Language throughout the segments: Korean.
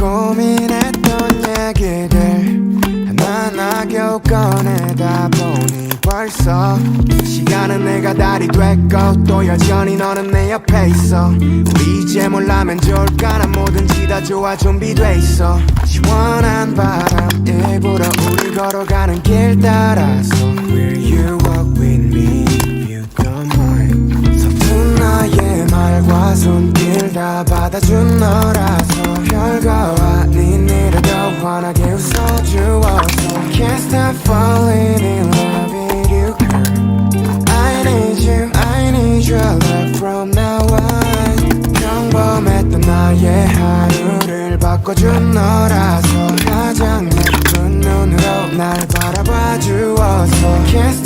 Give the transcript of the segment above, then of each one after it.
고민했던 얘기들 하나하나 겨우 꺼내다 보니 벌써 시간은 내가 달이 됐고 또 여전히 너는 내 옆에 있어. 우리 이제 뭘 하면 좋을까 난 뭐든지 다 좋아 준비돼 있어. 시원한 바람 일부러 우리 걸어가는 길 환하게 웃어주어서 Can't stop falling in love with you I need you, I need your love from now on 평범했던 나의 하루를 바꿔준 너라서 가장 예쁜 눈으로 날 바라봐 주어서 Can't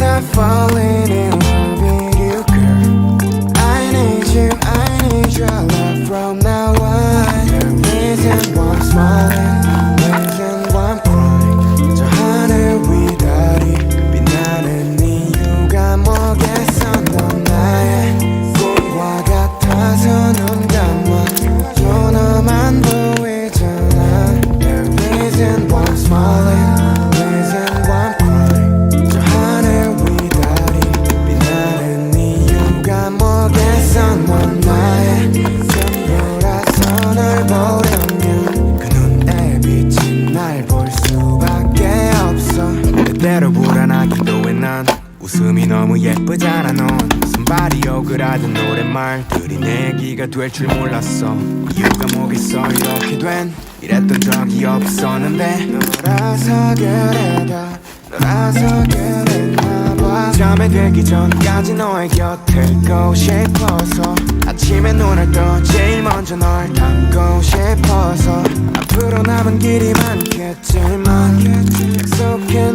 웃음이 너무 예쁘잖아 넌. 손발이 오그라든 노랫말들이 내 얘기가 될 줄 몰랐어. 이유가 뭐겠어? 이렇게 된 이랬던 적이 없었는데. 너라서 그래다 너라서 그랬나 봐. 잠에 들기 전까지 너의 곁에 있고 싶어서. 아침에 눈을 떠 제일 먼저 널 담고 싶어서. 앞으로 남은 길이 많겠지만 약속해